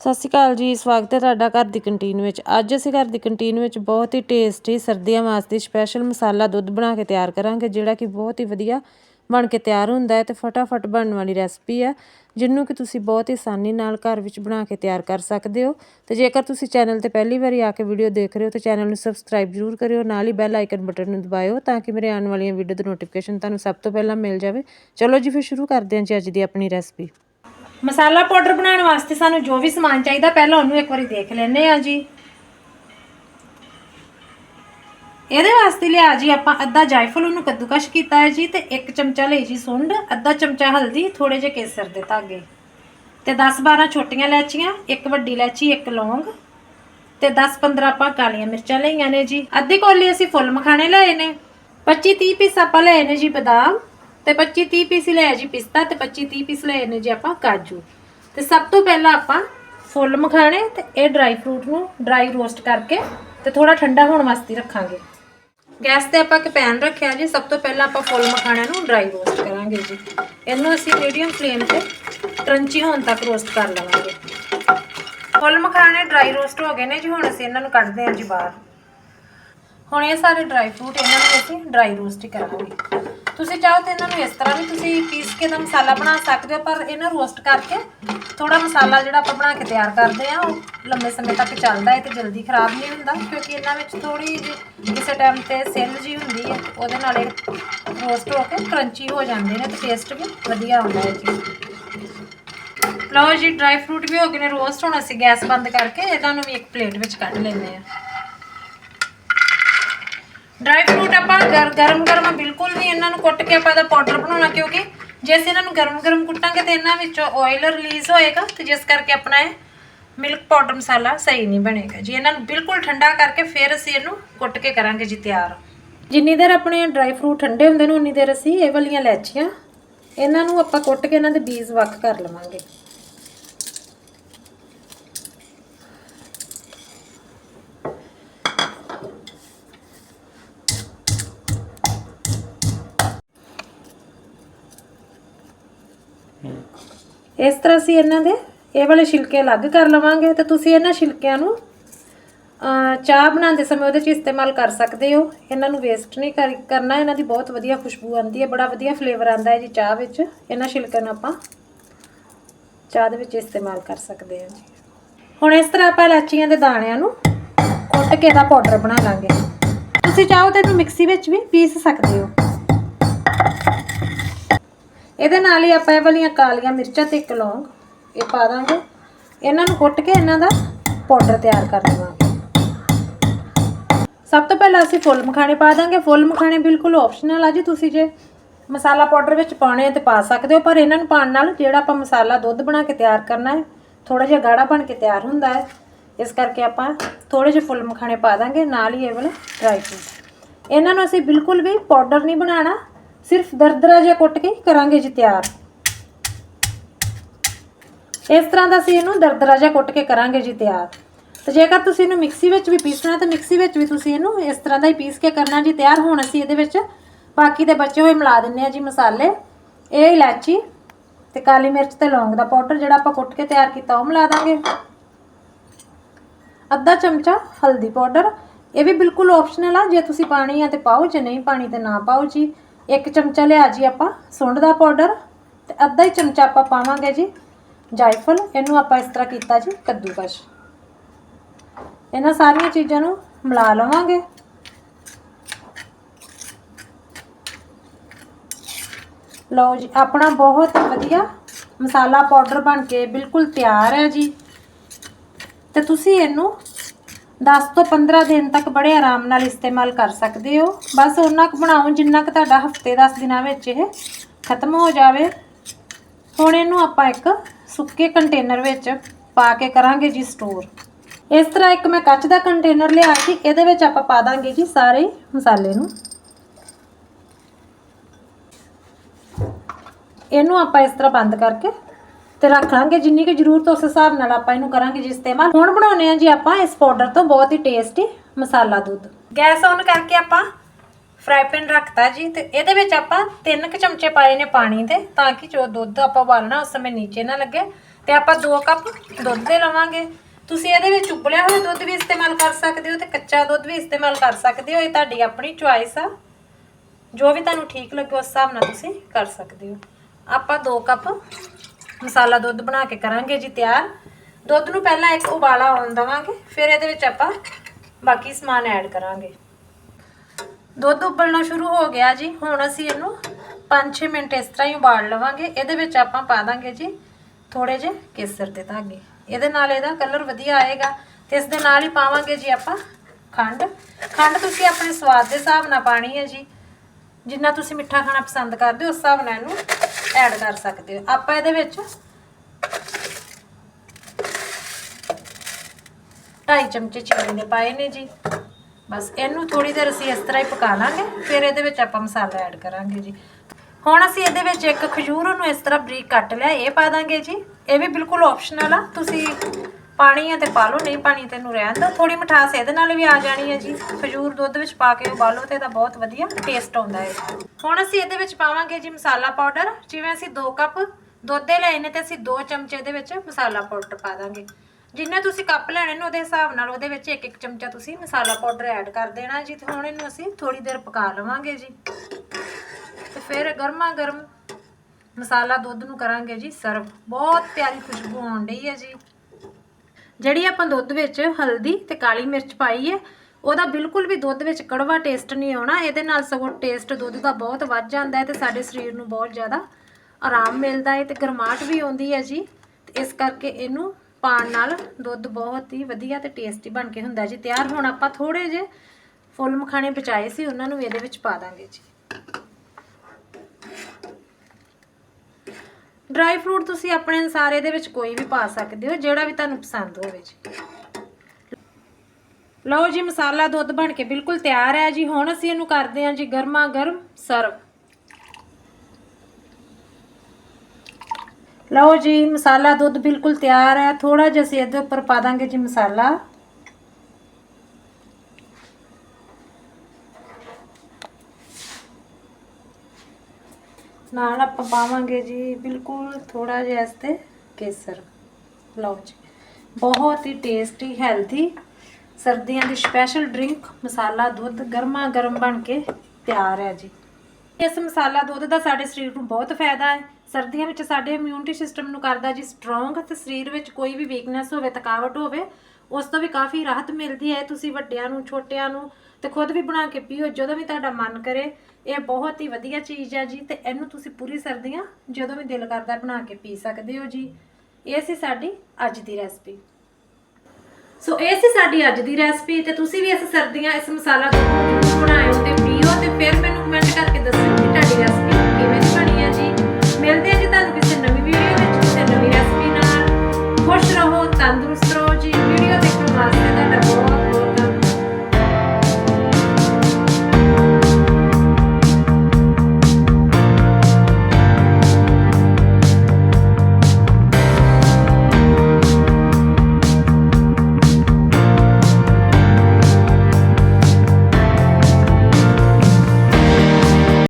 ਸਤਿ ਸ਼੍ਰੀ ਅਕਾਲ ਜੀ, ਸਵਾਗਤ ਹੈ ਤੁਹਾਡਾ ਘਰ ਦੀ ਕੰਟੀਨ ਵਿੱਚ। ਅੱਜ ਅਸੀਂ ਘਰ ਦੀ ਕੰਟੀਨ ਵਿੱਚ ਬਹੁਤ ਹੀ ਟੇਸਟੀ ਸਰਦੀਆਂ ਵਾਸਤੇ ਸਪੈਸ਼ਲ ਮਸਾਲਾ ਦੁੱਧ ਬਣਾ ਕੇ ਤਿਆਰ ਕਰਾਂਗੇ, ਜਿਹੜਾ ਕਿ ਬਹੁਤ ਹੀ ਵਧੀਆ ਬਣ ਕੇ ਤਿਆਰ ਹੁੰਦਾ ਹੈ ਤੇ ਫਟਾਫਟ ਬਣਨ ਵਾਲੀ ਰੈਸਪੀ ਹੈ, ਜਿਹਨੂੰ ਕਿ ਤੁਸੀਂ ਬਹੁਤ ਹੀ ਆਸਾਨੀ ਨਾਲ ਘਰ ਵਿੱਚ ਬਣਾ ਕੇ ਤਿਆਰ ਕਰ ਸਕਦੇ ਹੋ। ਤੇ ਜੇਕਰ ਤੁਸੀਂ ਚੈਨਲ ਤੇ ਪਹਿਲੀ ਵਾਰੀ ਆ ਕੇ ਵੀਡੀਓ ਦੇਖ ਰਹੇ ਹੋ, ਤਾਂ ਚੈਨਲ ਨੂੰ ਸਬਸਕ੍ਰਾਈਬ ਜ਼ਰੂਰ ਕਰਿਓ, ਨਾਲ ਹੀ ਬੈਲ ਆਈਕਨ ਬਟਨ ਨੂੰ ਦਬਾਇਓ, ਤਾਂ ਕਿ ਮੇਰੇ ਆਉਣ ਵਾਲੀਆਂ ਵੀਡੀਓ ਦੀ ਨੋਟੀਫਿਕੇਸ਼ਨ ਤੁਹਾਨੂੰ ਸਭ ਤੋਂ ਪਹਿਲਾਂ ਮਿਲ ਜਾਵੇ। ਚਲੋ ਜੀ, ਫਿਰ ਸ਼ੁਰੂ ਕਰਦੇ ਹਾਂ ਜੀ ਅੱਜ ਦੀ ਆਪਣੀ ਰੈਸਪੀ ਮਸਾਲਾ ਪਾਊਡਰ ਬਣਾਉਣ ਵਾਸਤੇ ਸਾਨੂੰ ਜੋ ਵੀ ਸਮਾਨ ਚਾਹੀਦਾ, ਪਹਿਲਾਂ ਉਹਨੂੰ ਇੱਕ ਵਾਰੀ ਦੇਖ ਲੈਨੇ ਆ ਜੀ। ਇਹਦੇ ਵਾਸਤੇ ਲਿਆ ਜੀ ਆਪਾਂ ਅੱਧਾ ਜਾਇਫਲ, ਉਹਨੂੰ ਕੱਦੂਕਸ਼ ਕੀਤਾ ਹੈ ਜੀ, ਤੇ ਇੱਕ ਚਮਚਾ ਲਈ ਜੀ ਸੁੰਡ, ਅੱਧਾ ਚਮਚਾ ਹਲਦੀ ਥੋੜੇ ਜਿਹੇ ਕੇਸਰ ਦੇ ਧਾਗੇ। ਤੇ 10-12 ਛੋਟੀਆਂ ਇਲਾਚੀਆਂ ਇੱਕ ਵੱਡੀ ਇਲਾਚੀ ਇੱਕ ਲੌਂਗ, ਤੇ 10-15 ਆਪਾਂ ਕਾਲੀਆਂ ਮਿਰਚਾਂ ਲਈਆਂ ਨੇ ਜੀ। ਅੱਧੀ ਕੋਲੀ ਅਸੀਂ ਫੁੱਲ ਮਖਾਣੇ ਲਏ ਨੇ 25-30 ਪੀਸ ਆਪਾਂ ਲਏ ਨੇ ਜੀ ਬਦਾਮ। ਤੇ 25-30 ਪੀਸ ਹੀ ਲਏ ਜੀ ਪਿਸਤਾ ਤੇ 25-30 ਪੀਸ ਲਏ ਨੇ ਜੀ ਆਪਾਂ ਕਾਜੂ। ਤੇ ਸਭ ਤੋਂ ਪਹਿਲਾਂ ਆਪਾਂ ਫੁੱਲ ਮਖਾਣੇ ਤੇ ਇਹ ਡਰਾਈ ਫਰੂਟ ਨੂੰ ਡਰਾਈ ਰੋਸਟ ਕਰਕੇ ਤੇ ਥੋੜਾ ਠੰਡਾ ਹੋਣ ਵਾਸਤੇ ਰੱਖਾਂਗੇ। ਗੈਸ ਤੇ ਆਪਾਂ ਇੱਕ ਪੈਨ ਰੱਖਿਆ ਜੀ, ਸਭ ਤੋਂ ਪਹਿਲਾਂ ਆਪਾਂ ਫੁੱਲ ਮਖਾਣਿਆਂ ਨੂੰ ਡਰਾਈ ਰੋਸਟ ਕਰਾਂਗੇ ਜੀ। ਇਹਨੂੰ ਅਸੀਂ ਮੀਡੀਅਮ ਫਲੇਮ ਤੇ ਕਰੰਚੀ ਹੋਣ ਤੱਕ ਰੋਸਟ ਕਰ ਲਵਾਂਗੇ। ਫੁੱਲ ਮਖਾਣੇ ਡਰਾਈ ਰੋਸਟ ਹੋ ਗਏ ਨੇ ਜੀ, ਹੁਣ ਅਸੀਂ ਇਹਨਾਂ ਨੂੰ ਕੱਢਦੇ ਹਾਂ ਜੀ ਬਾਹਰ। ਹੁਣ ਇਹ ਸਾਰੇ ਡਰਾਈ ਫਰੂਟ ਇਹਨਾਂ ਨੂੰ ਅਸੀਂ ਡਰਾਈ ਰੋਸਟ ਹੀ ਕਰਾਂਗੇ। ਤੁਸੀਂ ਚਾਹੋ ਤਾਂ ਇਹਨਾਂ ਨੂੰ ਇਸ ਤਰ੍ਹਾਂ ਵੀ ਤੁਸੀਂ ਪੀਸ ਕੇ ਦਾ ਮਸਾਲਾ ਬਣਾ ਸਕਦੇ ਹੋ, ਪਰ ਇਹਨਾਂ ਰੋਸਟ ਕਰਕੇ ਥੋੜਾ ਮਸਾਲਾ ਜਿਹੜਾ ਆਪਾਂ ਬਣਾ ਕੇ ਤਿਆਰ ਕਰਦੇ ਆ ਉਹ ਲੰਮੇ ਸਮੇਂ ਤੱਕ ਚੱਲਦਾ ਹੈ ਤੇ ਜਲਦੀ ਖਰਾਬ ਨਹੀਂ ਹੁੰਦਾ, ਕਿਉਂਕਿ ਇਹਨਾਂ ਵਿੱਚ ਥੋੜੀ ਜਿਹੀ ਕਿਸੇ ਟਾਈਮ ਤੇ ਸੇਲ ਜੀ ਹੁੰਦੀ ਹੈ, ਉਹਦੇ ਨਾਲ ਇਹ ਰੋਸਟ ਹੋ ਕੇ ਕਰੰਚੀ ਹੋ ਜਾਂਦੇ ਨੇ ਤੇ ਟੇਸਟ ਵੀ ਵਧੀਆ ਆਉਂਦਾ ਹੈ ਜੀ। ਲਓ ਜੀ ਡਰਾਈ ਫਰੂਟ ਵੀ ਹੋ ਗਏ ਨੇ, ਰੋਸਟ ਹੁਣ ਅਸੀਂ ਗੈਸ ਬੰਦ ਕਰਕੇ ਇਹਨਾਂ ਨੂੰ ਵੀ ਇੱਕ ਪਲੇਟ ਵਿੱਚ ਕੱਢ ਲੈਂਦੇ ਆ ਡਰਾਈ ਫਰੂਟ ਆਪਾਂ ਗਰ- ਗਰਮ ਗਰਮ ਬਿਲਕੁਲ ਨਹੀਂ, ਇਹਨਾਂ ਨੂੰ ਕੁੱਟ ਕੇ ਆਪਾਂ ਇਹਦਾ ਪਾਊਡਰ ਬਣਾਉਣਾ, ਕਿਉਂਕਿ ਜੇ ਅਸੀਂ ਇਹਨਾਂ ਨੂੰ ਗਰਮ ਗਰਮ ਕੁੱਟਾਂਗੇ ਤੇ ਇਹਨਾਂ ਵਿੱਚੋਂ ਆਇਲ ਰਿਲੀਜ਼ ਹੋਏਗਾ, ਤੇ ਜਿਸ ਕਰਕੇ ਆਪਣਾ ਇਹ ਮਿਲਕ ਪਾਊਡਰ ਮਸਾਲਾ ਸਹੀ ਨਹੀਂ ਬਣੇਗਾ। ਜੀ ਇਹਨਾਂ ਨੂੰ ਬਿਲਕੁਲ ਠੰਡਾ ਕਰਕੇ ਫਿਰ ਅਸੀਂ ਇਹਨੂੰ ਕੁੱਟ ਕੇ ਕਰਾਂਗੇ ਜੀ ਤਿਆਰ। ਜਿੰਨੀ ਦੇਰ ਆਪਣੇ ਡਰਾਈ ਫਰੂਟ ਠੰਡੇ ਹੁੰਦੇ ਨੇ, ਉਨੀ ਦੇਰ ਅਸੀਂ ਇਹ ਵਾਲੀਆਂ ਲੈਚੀਆਂ ਇਹਨਾਂ ਨੂੰ ਆਪਾਂ ਕੁੱਟ ਕੇ ਇਹਨਾਂ ਦੇ ਬੀਜ ਵੱਖ ਕਰ ਲਵਾਂਗੇ। ਇਸ ਤਰ੍ਹਾਂ ਅਸੀਂ ਇਹਨਾਂ ਦੇ ਇਹ ਵਾਲੇ ਛਿਲਕੇ ਅਲੱਗ ਕਰ ਲਵਾਂਗੇ ਤੇ ਤੁਸੀਂ ਇਹਨਾਂ ਛਿਲਕਿਆਂ ਨੂੰ ਚਾਹ ਬਣਾਉਂਦੇ ਸਮੇਂ ਉਹਦੇ 'ਚ ਇਸਤੇਮਾਲ ਕਰ ਸਕਦੇ ਹੋ। ਇਹਨਾਂ ਨੂੰ ਵੇਸਟ ਨਹੀਂ ਕਰਨਾ, ਇਹਨਾਂ ਦੀ ਬਹੁਤ ਵਧੀਆ ਖੁਸ਼ਬੂ ਆਉਂਦੀ ਹੈ, ਬੜਾ ਵਧੀਆ ਫਲੇਵਰ ਆਉਂਦਾ ਹੈ ਜੀ ਚਾਹ ਵਿੱਚ। ਇਹਨਾਂ ਛਿਲਕਿਆਂ ਨੂੰ ਆਪਾਂ ਚਾਹ ਦੇ ਵਿੱਚ ਇਸਤੇਮਾਲ ਕਰ ਸਕਦੇ ਹਾਂ ਜੀ। ਹੁਣ ਇਸ ਤਰ੍ਹਾਂ ਆਪਾਂ ਇਲਾਚੀਆਂ ਦੇ ਦਾਣਿਆਂ ਨੂੰ ਕੁੱਟ ਕੇ ਦਾ ਪਾਊਡਰ ਬਣਾ ਲਾਂਗੇ। ਤੁਸੀਂ ਚਾਹੋ ਤਾਂ ਇਹਨੂੰ ਮਿਕਸੀ ਵਿੱਚ ਵੀ ਪੀਸ ਸਕਦੇ ਹੋ। ਇਹਦੇ ਨਾਲ ਹੀ ਆਪਾਂ ਇਹ ਵਾਲੀਆਂ ਕਾਲੀਆਂ ਮਿਰਚਾਂ ਤੇ ਇੱਕ ਲੌਂਗ ਇਹ ਪਾ ਦਾਂਗੇ। ਇਹਨਾਂ ਨੂੰ ਕੁੱਟ ਕੇ ਇਹਨਾਂ ਦਾ ਪਾਊਡਰ ਤਿਆਰ ਕਰ ਲਵਾਂਗੇ ਸਭ ਤੋਂ ਪਹਿਲਾਂ ਅਸੀਂ ਫੁੱਲ ਮਖਾਣੇ ਪਾ ਦਾਂਗੇ। ਫੁੱਲ ਮਖਾਣੇ ਬਿਲਕੁਲ ਆਪਸ਼ਨਲ ਆ ਜੀ। ਤੁਸੀਂ ਜੇ ਮਸਾਲਾ ਪਾਊਡਰ ਵਿੱਚ ਪਾਉਣੇ ਆ ਤੇ ਪਾ ਸਕਦੇ ਹੋ, ਪਰ ਇਹਨਾਂ ਨੂੰ ਪਾਉਣ ਨਾਲ ਜਿਹੜਾ ਆਪਾਂ ਮਸਾਲਾ ਦੁੱਧ ਬਣਾ ਕੇ ਤਿਆਰ ਕਰਨਾ ਹੈ ਥੋੜਾ ਜਿਹਾ ਗਾੜਾ ਬਣ ਕੇ ਤਿਆਰ ਹੁੰਦਾ ਹੈ। ਇਸ ਕਰਕੇ ਆਪਾਂ ਥੋੜੇ ਜਿਹੇ ਫੁੱਲ ਮਖਾਣੇ ਪਾ ਦਾਂਗੇ। ਨਾਲ ਹੀ ਇਹ ਵਾਲੇ ਡਰਾਈ ਫਰੂਟ ਇਹਨਾਂ ਨੂੰ ਅਸੀਂ ਬਿਲਕੁਲ ਵੀ ਪਾਊਡਰ ਨਹੀਂ ਬਣਾਉਣਾ। ਸਿਰਫ ਦਰਦਰਾ ਜਿਹਾ ਕੁੱਟ ਕੇ ਹੀ ਕਰਾਂਗੇ ਜੀ ਤਿਆਰ। ਇਸ ਤਰ੍ਹਾਂ ਦਾ ਅਸੀਂ ਇਹਨੂੰ ਦਰਦਰਾ ਜਿਹਾ ਕੁੱਟ ਕੇ ਕਰਾਂਗੇ ਜੀ ਤਿਆਰ। ਤੇ ਜੇਕਰ ਤੁਸੀਂ ਇਹਨੂੰ ਮਿਕਸੀ ਵਿੱਚ ਵੀ ਪੀਸਣਾ ਤਾਂ ਮਿਕਸੀ ਵਿੱਚ ਵੀ ਤੁਸੀਂ ਇਹਨੂੰ ਇਸ ਤਰ੍ਹਾਂ ਦਾ ਹੀ ਪੀਸ ਕੇ ਕਰਨਾ ਜੀ ਤਿਆਰ। ਹੁਣ ਅਸੀਂ ਇਹਦੇ ਵਿੱਚ ਬਾਕੀ ਦੇ ਬਚੇ ਹੋਏ ਮਿਲਾ ਦਿੰਨੇ ਆ ਜੀ ਮਸਾਲੇ। ਇਹ ਇਲਾਚੀ ਤੇ ਕਾਲੀ ਮਿਰਚ ਤੇ ਲੌਂਗ ਦਾ ਪਾਊਡਰ ਜਿਹੜਾ ਆਪਾਂ ਕੁੱਟ ਕੇ ਤਿਆਰ ਕੀਤਾ ਉਹ ਮਿਲਾ ਦਾਂਗੇ। ਅੱਧਾ ਚਮਚਾ ਹਲਦੀ ਪਾਊਡਰ। ਇਹ ਵੀ ਬਿਲਕੁਲ ਆਪਸ਼ਨਲ ਆ। ਜੇ ਤੁਸੀਂ ਪਾਣੀ ਆ ਤੇ ਪਾਓ, ਜੇ ਨਹੀਂ ਪਾਣੀ ਤੇ ਨਾ ਪਾਓ ਜੀ। ਇੱਕ ਚਮਚਾ ਲਿਆ ਜੀ ਆਪਾਂ ਸੁੰਡ ਦਾ ਪਾਊਡਰ ਤੇ ਅੱਧਾ ਹੀ ਚਮਚਾ ਆਪਾਂ ਪਾਵਾਂਗੇ ਜੀ ਜਾਇਫਲ। ਇਹਨੂੰ ਆਪਾਂ ਇਸ ਤਰ੍ਹਾਂ ਕੀਤਾ ਜੀ ਕੱਦੂਕਸ਼। ਇਹਨਾਂ ਸਾਰੀਆਂ ਚੀਜ਼ਾਂ ਨੂੰ ਮਿਲਾ ਲਵਾਂਗੇ। ਲਓ ਜੀ, ਆਪਣਾ ਬਹੁਤ ਵਧੀਆ ਮਸਾਲਾ ਪਾਊਡਰ ਬਣ ਕੇ ਬਿਲਕੁਲ ਤਿਆਰ ਹੈ ਜੀ। ਤੇ ਤੁਸੀਂ ਇਹਨੂੰ 10 ਤੋਂ 15 ਦਿਨ ਤੱਕ ਬੜੇ ਆਰਾਮ ਨਾਲ ਇਸਤੇਮਾਲ ਕਰ ਸਕਦੇ ਹੋ। ਬਸ ਉਹਨਾਂ ਕੁ ਬਣਾਓ ਜਿੰਨਾ ਕੁ ਤੁਹਾਡਾ ਹਫ਼ਤੇ 10 ਦਿਨਾਂ ਵਿੱਚ ਇਹ ਖਤਮ ਹੋ ਜਾਵੇ। ਹੁਣ ਇਹਨੂੰ ਆਪਾਂ ਇੱਕ ਸੁੱਕੇ ਕੰਟੇਨਰ ਵਿੱਚ ਪਾ ਕੇ ਕਰਾਂਗੇ ਜੀ ਸਟੋਰ ਇਸ ਤਰ੍ਹਾਂ ਇੱਕ ਮੈਂ ਕੱਚ ਦਾ ਕੰਟੇਨਰ ਲਿਆ ਸੀ, ਇਹਦੇ ਵਿੱਚ ਆਪਾਂ ਪਾ ਦਾਂਗੇ ਜੀ ਸਾਰੇ ਮਸਾਲੇ ਨੂੰ। ਇਹਨੂੰ ਆਪਾਂ ਇਸ ਤਰ੍ਹਾਂ ਬੰਦ ਕਰਕੇ ਤੇ ਰੱਖ ਲਾਂਗੇ। ਜਿੰਨੀ ਕਿ ਜ਼ਰੂਰਤ ਉਸ ਹਿਸਾਬ ਨਾਲ ਆਪਾਂ ਇਹਨੂੰ ਕਰਾਂਗੇ ਜੀ ਇਸਤੇਮਾਲ ਹੁਣ ਬਣਾਉਨੇ ਆ ਜੀ ਆਪਾਂ ਇਸ ਪਾਊਡਰ ਤੋਂ। ਬਹੁਤ ਹੀ ਟੇਸਟੀ ਮਸਾਲਾ ਦੁੱਧ। ਗੈਸ ਔਨ ਕਰਕੇ ਆਪਾਂ ਫਰਾਈ ਪੈਨ ਰੱਖਤਾ ਜੀ ਤੇ ਇਹਦੇ ਵਿੱਚ ਆਪਾਂ ਤਿੰਨ ਕੁ ਚਮਚੇ ਪਾਏ ਨੇ ਪਾਣੀ ਦੇ ਤਾਂ ਕਿ ਜੋ ਦੁੱਧ ਆਪਾਂ ਉਬਾਲਣਾ ਉਸ ਸਮੇਂ ਨੀਚੇ ਨਾ ਲੱਗੇ। ਤੇ ਆਪਾਂ 2 ਕੱਪ ਦੁੱਧ ਦੇ ਲਵਾਂਗੇ। ਤੁਸੀਂ ਇਹਦੇ ਵਿੱਚ ਉਬਲਿਆ ਹੋਇਆ ਦੁੱਧ ਵੀ ਇਸਤੇਮਾਲ ਕਰ ਸਕਦੇ ਹੋ ਤੇ ਕੱਚਾ ਦੁੱਧ ਵੀ ਇਸਤੇਮਾਲ ਕਰ ਸਕਦੇ ਹੋ। ਇਹ ਤੁਹਾਡੀ ਆਪਣੀ ਚੁਆਇਸ ਆ। ਜੋ ਵੀ ਤੁਹਾਨੂੰ ਠੀਕ ਲੱਗੇ ਉਸ ਹਿਸਾਬ ਨਾਲ ਤੁਸੀਂ ਕਰ ਸਕਦੇ ਹੋ। ਆਪਾਂ 2 ਕੱਪ ਮਸਾਲਾ ਦੁੱਧ ਬਣਾ ਕੇ ਕਰਾਂਗੇ ਜੀ ਤਿਆਰ। ਦੁੱਧ ਨੂੰ ਪਹਿਲਾਂ ਇੱਕ ਉਬਾਲਾ ਆਉਣ ਦਵਾਂਗੇ, ਫਿਰ ਇਹਦੇ ਵਿੱਚ ਆਪਾਂ ਬਾਕੀ ਸਮਾਨ ਐਡ ਕਰਾਂਗੇ। ਦੁੱਧ ਉਬਲਣਾ ਸ਼ੁਰੂ ਹੋ ਗਿਆ ਜੀ, ਹੁਣ ਅਸੀਂ ਇਹਨੂੰ 5-6 ਮਿੰਟ ਇਸ ਤਰ੍ਹਾਂ ਹੀ ਉਬਾਲ ਲਵਾਂਗੇ। ਇਹਦੇ ਵਿੱਚ ਆਪਾਂ ਪਾ ਦਾਂਗੇ ਜੀ ਥੋੜੇ ਜਿਹੇ ਕੇਸਰ ਦੇ ਧਾਗੇ। ਇਹਦੇ ਨਾਲ ਇਹਦਾ ਕਲਰ ਵਧੀਆ ਆਏਗਾ ਤੇ ਇਸ ਦੇ ਨਾਲ ਹੀ ਪਾਵਾਂਗੇ ਜੀ ਆਪਾਂ ਖੰਡ। ਖੰਡ ਤੁਸੀਂ ਆਪਣੇ ਸਵਾਦ ਦੇ ਹਿਸਾਬ ਨਾਲ ਪਾਣੀ ਹੈ ਜੀ। ਜਿੰਨਾ ਤੁਸੀਂ ਮਿੱਠਾ ਖਾਣਾ ਪਸੰਦ ਕਰਦੇ ਹੋ, ਉਸ ਹਿਸਾਬ ਨਾਲ ਇਹਨੂੰ ਐਡ ਕਰ ਸਕਦੇ ਹੋ। ਆਪਾਂ ਇਹਦੇ ਵਿੱਚ 2.5 ਚਮਚੇ ਚੀਨੀ ਦੇ ਪਾਏ ਨੇ ਜੀ। ਬਸ ਇਹਨੂੰ ਥੋੜੀ ਦੇਰ ਅਸੀਂ ਇਸ ਤਰ੍ਹਾਂ ਹੀ ਪਕਾ ਲਾਂਗੇ, ਫਿਰ ਇਹਦੇ ਵਿੱਚ ਆਪਾਂ ਮਸਾਲਾ ਐਡ ਕਰਾਂਗੇ ਜੀ। ਹੁਣ ਅਸੀਂ ਇਹਦੇ ਵਿੱਚ ਇੱਕ ਖਜੂਰ ਨੂੰ ਇਸ ਤਰ੍ਹਾਂ ਬਰੀਕ ਕੱਟ ਲਿਆ, ਇਹ ਪਾ ਦਾਂਗੇ ਜੀ। ਇਹ ਵੀ ਬਿਲਕੁਲ ਆਪਸ਼ਨਲ ਆ। ਤੁਸੀਂ ਪਾਣੀ ਹੈ ਤੇ ਪਾ ਲਓ, ਨਹੀਂ ਪਾਣੀ ਤੇ ਨੂੰ ਰਹਿਣ ਦਿਓ। ਥੋੜੀ ਮਿਠਾਸ ਇਹਦੇ ਨਾਲ ਵੀ ਆ ਜਾਣੀ ਹੈ ਜੀ। ਖਜੂਰ ਦੁੱਧ ਵਿੱਚ ਪਾ ਕੇ ਉਬਾਲੋ ਤੇ ਇਹਦਾ ਬਹੁਤ ਵਧੀਆ ਟੇਸਟ ਆਉਂਦਾ ਹੈ। ਹੁਣ ਅਸੀਂ ਇਹਦੇ ਵਿੱਚ ਪਾਵਾਂਗੇ ਜੀ ਮਸਾਲਾ ਪਾਊਡਰ ਜਿਵੇਂ ਅਸੀਂ 2 ਕੱਪ ਦੁੱਧ ਦੇ ਲਏ ਨੇ ਤੇ ਅਸੀਂ 2 ਚਮਚੇ ਦੇ ਵਿੱਚ ਮਸਾਲਾ ਪਾਊਡਰ ਪਾ ਦਾਂਗੇ। ਜਿੰਨੇ ਤੁਸੀਂ ਕੱਪ ਲੈਣੇ ਨੇ ਉਹਦੇ ਹਿਸਾਬ ਨਾਲ ਉਹਦੇ ਵਿੱਚ ਇੱਕ ਇੱਕ ਚਮਚਾ ਤੁਸੀਂ ਮਸਾਲਾ ਪਾਊਡਰ ਐਡ ਕਰ ਦੇਣਾ ਜੀ। ਤੇ ਹੁਣ ਇਹਨੂੰ ਅਸੀਂ ਥੋੜੀ ਦੇਰ ਪਕਾ ਲਵਾਂਗੇ ਜੀ। ਤੇ ਫਿਰ ਗਰਮਾ ਗਰਮ ਮਸਾਲਾ ਦੁੱਧ ਨੂੰ ਕਰਾਂਗੇ ਜੀ ਸਰਵ। ਬਹੁਤ ਪਿਆਰੀ ਖੁਸ਼ਬੂ ਆਉਣ ਡਈ ਹੈ ਜੀ। ਜਿਹੜੀ ਆਪਾਂ ਦੁੱਧ ਵਿੱਚ ਹਲਦੀ ਤੇ ਕਾਲੀ ਮਿਰਚ ਪਾਈ ਹੈ, ਉਹਦਾ ਬਿਲਕੁਲ ਵੀ ਦੁੱਧ ਵਿੱਚ ਕੜਵਾ ਟੇਸਟ ਨਹੀਂ ਆਉਣਾ, ਇਹਦੇ ਨਾਲ ਸਗੋਂ ਟੇਸਟ ਦੁੱਧ ਦਾ ਬਹੁਤ ਵੱਧ ਜਾਂਦਾ ਹੈ ਤੇ ਸਾਡੇ ਸਰੀਰ ਨੂੰ ਬਹੁਤ ਜ਼ਿਆਦਾ ਆਰਾਮ ਮਿਲਦਾ ਹੈ ਤੇ ਗਰਮਾਹਟ ਵੀ ਆਉਂਦੀ ਹੈ ਜੀ। ਤੇ ਇਸ ਕਰਕੇ ਇਹਨੂੰ ਪਾਣ ਨਾਲ ਦੁੱਧ ਬਹੁਤ ਹੀ ਵਧੀਆ ਤੇ ਟੇਸਟੀ ਬਣ ਕੇ ਹੁੰਦਾ ਜੀ। ਤਿਆਰ ਹੁਣ ਆਪਾਂ ਥੋੜੇ ਜਿਹੇ ਫੁੱਲ ਮਖਾਣੇ ਬਚਾਏ ਸੀ, ਉਹਨਾਂ ਨੂੰ ਇਹਦੇ ਵਿੱਚ ਪਾ ਦਾਂਗੇ ਜੀ। ਡਰਾਈ ਫਰੂਟ ਤੁਸੀਂ ਆਪਣੇ ਅਨੁਸਾਰ ਇਹਦੇ ਵਿੱਚ ਕੋਈ ਵੀ ਪਾ ਸਕਦੇ ਹੋ, ਜਿਹੜਾ ਵੀ ਤੁਹਾਨੂੰ ਪਸੰਦ ਹੋਵੇ ਜੀ। ਲਓ ਜੀ, ਮਸਾਲਾ ਦੁੱਧ ਬਣ ਕੇ ਬਿਲਕੁਲ ਤਿਆਰ ਹੈ ਜੀ। ਹੁਣ ਅਸੀਂ ਇਹਨੂੰ ਕਰਦੇ ਹਾਂ ਜੀ ਗਰਮਾ ਗਰਮ ਸਰਵ। ਲਓ ਜੀ, ਮਸਾਲਾ ਦੁੱਧ ਬਿਲਕੁਲ ਤਿਆਰ ਹੈ। ਥੋੜਾ ਜਿਹਾ ਅਸੀਂ ਇਹਦੇ ਉੱਪਰ ਪਾ ਦਾਂਗੇ ਜੀ ਮਸਾਲਾ। ਨਾਲ ਆਪਾਂ ਪਾਵਾਂਗੇ ਜੀ ਬਿਲਕੁਲ ਥੋੜਾ ਜਿਹਾ ਇਸ ਤੇ ਕੇਸਰ। ਲਓ ਜੀ, ਬਹੁਤ ਹੀ ਟੇਸਟੀ ਹੈਲਥੀ ਸਰਦੀਆਂ ਦੀ ਸਪੈਸ਼ਲ ਡਰਿੰਕ ਮਸਾਲਾ ਦੁੱਧ ਗਰਮਾ ਗਰਮ ਬਣ ਕੇ ਤਿਆਰ ਹੈ ਜੀ। ਇਸ ਮਸਾਲਾ ਦੁੱਧ ਦਾ ਸਾਡੇ ਸਰੀਰ ਨੂੰ ਬਹੁਤ ਫਾਇਦਾ ਹੈ। ਸਰਦੀਆਂ ਵਿੱਚ ਸਾਡੇ ਇਮਿਊਨਿਟੀ ਸਿਸਟਮ ਨੂੰ ਕਰਦਾ ਜੀ ਸਟਰੋਂਗ ਤੇ ਸਰੀਰ ਵਿੱਚ ਕੋਈ ਵੀ ਵੀਕਨੈਸ ਹੋਵੇ, ਥਕਾਵਟ ਹੋਵੇ, ਉਸ ਤੋਂ ਵੀ ਕਾਫੀ ਰਾਹਤ ਮਿਲਦੀ ਹੈ। ਤੁਸੀਂ ਵੱਡਿਆਂ ਨੂੰ, ਛੋਟਿਆਂ ਨੂੰ ਤੇ ਖੁਦ ਵੀ ਬਣਾ ਕੇ ਪੀਓ, ਜਦੋਂ ਵੀ ਤੁਹਾਡਾ ਮਨ ਕਰੇ, ਇਹ ਬਹੁਤ ਹੀ ਵਧੀਆ ਚੀਜ਼ ਹੈ ਜੀ, ਤੇ ਇਹਨੂੰ ਤੁਸੀਂ ਪੂਰੀ ਸਰਦੀਆਂ ਜਦੋਂ ਵੀ ਦਿਲ ਕਰਦਾ ਬਣਾ ਕੇ ਪੀ ਸਕਦੇ ਹੋ ਜੀ। ਇਹ ਸੀ ਸਾਡੀ ਅੱਜ ਦੀ ਰੈਸਪੀ। ਸੋ ਇਹ ਸੀ ਸਾਡੀ ਅੱਜ ਦੀ ਰੈਸਪੀ, ਤੇ ਤੁਸੀਂ ਵੀ ਇਸ ਸਰਦੀਆਂ ਇਸ ਮਸਾਲਾ ਦੁੱਧ ਬਣਾਇਓ